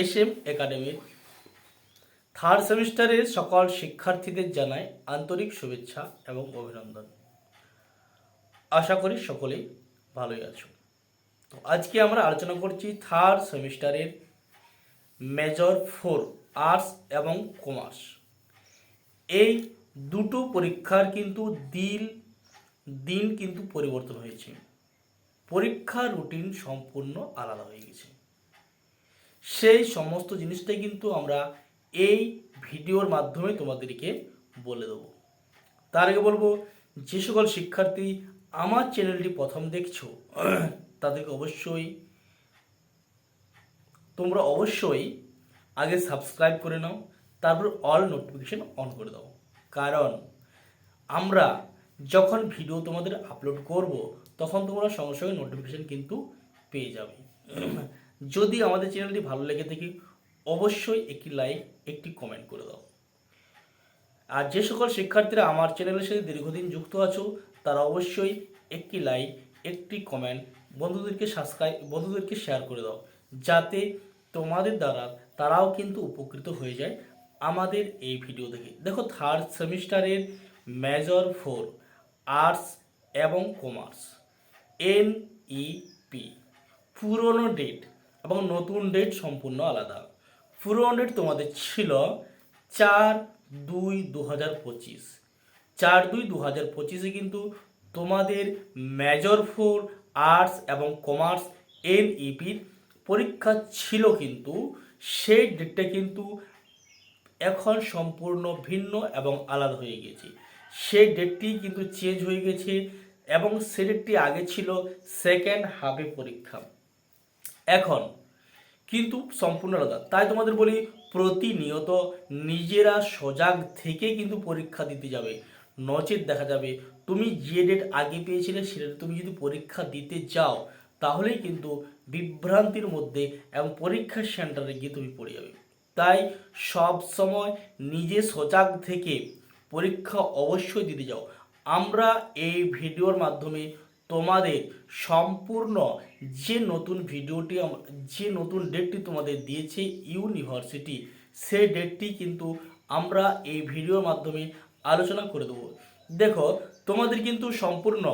S M একাডেমির third সেমিস্টারের সকল শিক্ষার্থীদের জানাই আন্তরিক শুভেচ্ছা এবং অভিনন্দন। আশা করি সকলেই ভালোই আছো। তো আজকে আমরা আলোচনা করছি থার্ড সেমিস্টারের মেজর ফোর আর্টস এবং কমার্স এই দুটো পরীক্ষার কিন্তু দিন দিন কিন্তু পরিবর্তন হয়েছে। পরীক্ষার রুটিন সম্পূর্ণ আলাদা হয়ে গেছে। সেই সমস্ত জিনিসটাই কিন্তু আমরা এই ভিডিওর মাধ্যমে তোমাদেরকে বলে দেবো। তার আগে বলব, যে সকল শিক্ষার্থী আমার চ্যানেলটি প্রথম দেখছ, তাদেরকে অবশ্যই, তোমরা অবশ্যই আগে সাবস্ক্রাইব করে নাও, তারপর অল নোটিফিকেশান অন করে দাও। কারণ আমরা যখন ভিডিও তোমাদের আপলোড করব, তখন তোমরা সঙ্গে সঙ্গে নোটিফিকেশান কিন্তু পেয়ে যাবে। যদি আমাদের চ্যানেলটি ভালো লেগে থাকে, অবশ্যই একটি লাইক একটি কমেন্ট করে দাও। আর যে সকল শিক্ষার্থীরা আমার চ্যানেলের সাথে দীর্ঘদিন যুক্ত আছো, তারা অবশ্যই একটি লাইক একটি কমেন্ট বন্ধুদেরকে সাবস্ক্রাইব বন্ধুদেরকে শেয়ার করে দাও, যাতে তোমাদের দ্বারা তারাও কিন্তু উপকৃত হয়ে যায় আমাদের এই ভিডিও দেখে। দেখো থার্ড সেমিস্টারের মেজর ফোর আর্টস এবং কমার্স এন ই পি পুরনো ডেট এবং নতুন ডেট সম্পূর্ণ আলাদা। পুরনো ডেট তোমাদের ছিল চার দুই দু হাজার পঁচিশ। চার দুই দু হাজার পঁচিশে কিন্তু তোমাদের মেজর ফোর আর্টস এবং কমার্স এন ইপির পরীক্ষা ছিল কিন্তু, সেই ডেটটা কিন্তু এখন সম্পূর্ণ ভিন্ন এবং আলাদা হয়ে গেছে সেই ডেটটি কিন্তু চেঞ্জ হয়ে গেছে এবং সে ডেটটি আগে ছিল সেকেন্ড হাফে পরীক্ষা। এখন। কিন্তু সম্পূর্ণ আলাদা। তাই তোমাদের বলি, প্রতিনিয়ত নিজেরা সজাগ থেকে কিন্তু পরীক্ষা দিতে যাবে। নচেত দেখা যাবে, তুমি যে ডেট আগে পেয়েছিলে সেটা তুমি যদি পরীক্ষা দিতে যাও, তাহলেই কিন্তু বিভ্রান্তির মধ্যে এবং পরীক্ষার সেন্টারে গিয়ে তুমি পড়ে যাবে। তাই সব সময় নিজে সজাগ থেকে পরীক্ষা অবশ্যই দিতে যাও। আমরা এই ভিডিওর মাধ্যমে তোমাদের সম্পূর্ণ যে নতুন ভিডিওটি যে নতুন ডেটটি তোমাদের দিয়েছে ইউনিভার্সিটি সেই ডেটটি কিন্তু আমরা এই ভিডিওর মাধ্যমে আলোচনা করে দেবো। দেখো, তোমাদের কিন্তু সম্পূর্ণ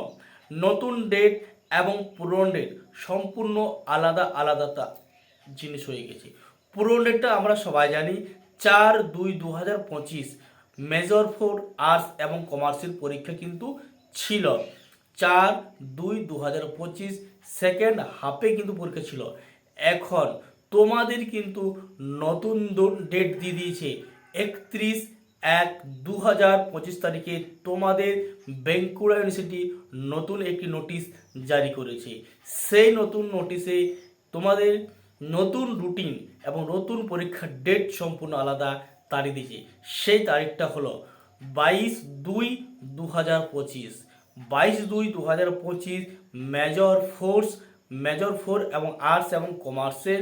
নতুন ডেট এবং পুরনো ডেট সম্পূর্ণ আলাদা আলাদা জিনিস হয়ে গেছে। পুরনো ডেটটা আমরা সবাই জানি, চার দুই দু হাজার পঁচিশ মেজর ফোর আর্টস এবং কমার্সের পরীক্ষা কিন্তু ছিল। চার দুই দু হাজার পঁচিশ সেকেন্ড হাফে কিন্তু পরীক্ষা ছিল। এখন তোমাদের কিন্তু নতুন ডেট দিয়ে দিয়েছে একত্রিশ এক দু হাজার পঁচিশ তারিখে তোমাদের বেঙ্কুড়া ইউনিভার্সিটি নতুন একটি নোটিশ জারি করেছে। সেই নতুন নোটিশে তোমাদের নতুন রুটিন এবং নতুন পরীক্ষার ডেট সম্পূর্ণ আলাদা তারিখ দিয়েছে। সেই তারিখটা হলো বাইশ দুই দু হাজার পঁচিশ। বাইশ দুই দু হাজার পঁচিশ মেজর ফোর্স মেজর ফোর এবং আর্টস এবং কমার্সের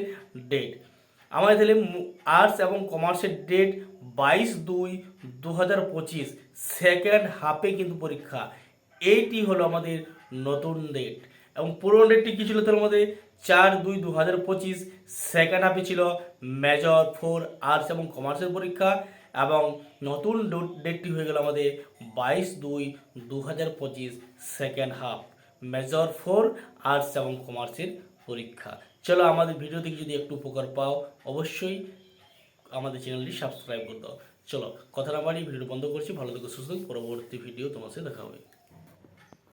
ডেট আমাদের তাহলে আর্টস এবং কমার্সের ডেট বাইশ দুই দু হাজার পঁচিশ সেকেন্ড হাফে কিন্তু পরীক্ষা। এইটি হলো আমাদের নতুন ডেট এবং পুরনো ডেটটি কী ছিল তার মধ্যে চার দুই দু হাজার পঁচিশ সেকেন্ড হাফে ছিল মেজর ফোর আর্টস এবং কমার্সের পরীক্ষা। এবং নতুন ডেটটি হয়ে গেল আমাদের বাইশ দুই দু হাজার পঁচিশ second half major four arts এবং কমার্সের পরীক্ষা। চলো আমাদের ভিডিও থেকে যদি একটু উপকার পাও, অবশ্যই আমাদের চ্যানেলটি সাবস্ক্রাইব করে দাও। চলো, কথা না বাড়ি ভিডিও বন্ধ করছি। ভালো থেকে, সুস্থ পরবর্তী ভিডিও তোমার সাথে দেখা হবে।